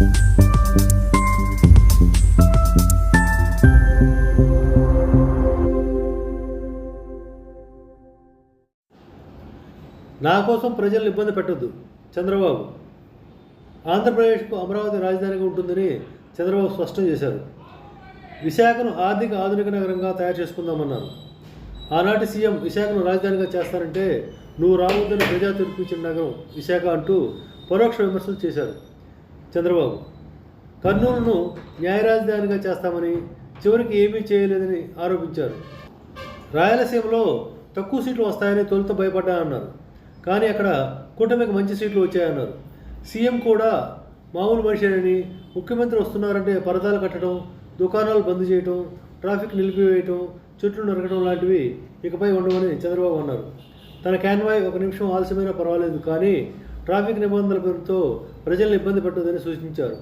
నా కోసం ప్రజలను ఇబ్బంది పెట్టద్దు చంద్రబాబు. ఆంధ్రప్రదేశ్కు అమరావతి రాజధానిగా ఉంటుందని చంద్రబాబు స్పష్టం చేశారు. విశాఖను ఆర్థిక ఆధునిక నగరంగా తయారు చేసుకుందామన్నారు. ఆనాటి సీఎం విశాఖను రాజధానిగా చేస్తారంటే నువ్వు రావద్దని ప్రజా తీర్పు ఇచ్చిన నగరం విశాఖ అంటూ పరోక్ష విమర్శలు చేశారు. చంద్రబాబు. కర్నూలును న్యాయరాజధానిగా చేస్తామని చివరికి ఏమీ చేయలేదని ఆరోపించారు. రాయలసీమలో తక్కువ సీట్లు వస్తాయని తొలుత భయపడ్డానన్నారు కానీ అక్కడ కూటమికి మంచి సీట్లు వచ్చాయన్నారు. సీఎం కూడా మామూలు మనిషినని ముఖ్యమంత్రి వస్తున్నారంటే పరదాలు కట్టడం దుకాణాలు బంద్ చేయటం ట్రాఫిక్ నిలిపివేయటం చెట్లు నరకడం లాంటివి ఇకపై ఉండవని చంద్రబాబు అన్నారు. తన క్యాన్వాయ్ ఒక నిమిషం ఆలస్యమైనా పర్వాలేదు కానీ ట్రాఫిక్ నిబంధనల పేరుతో ప్రజలను ఇబ్బంది పెట్టదని సూచించారు.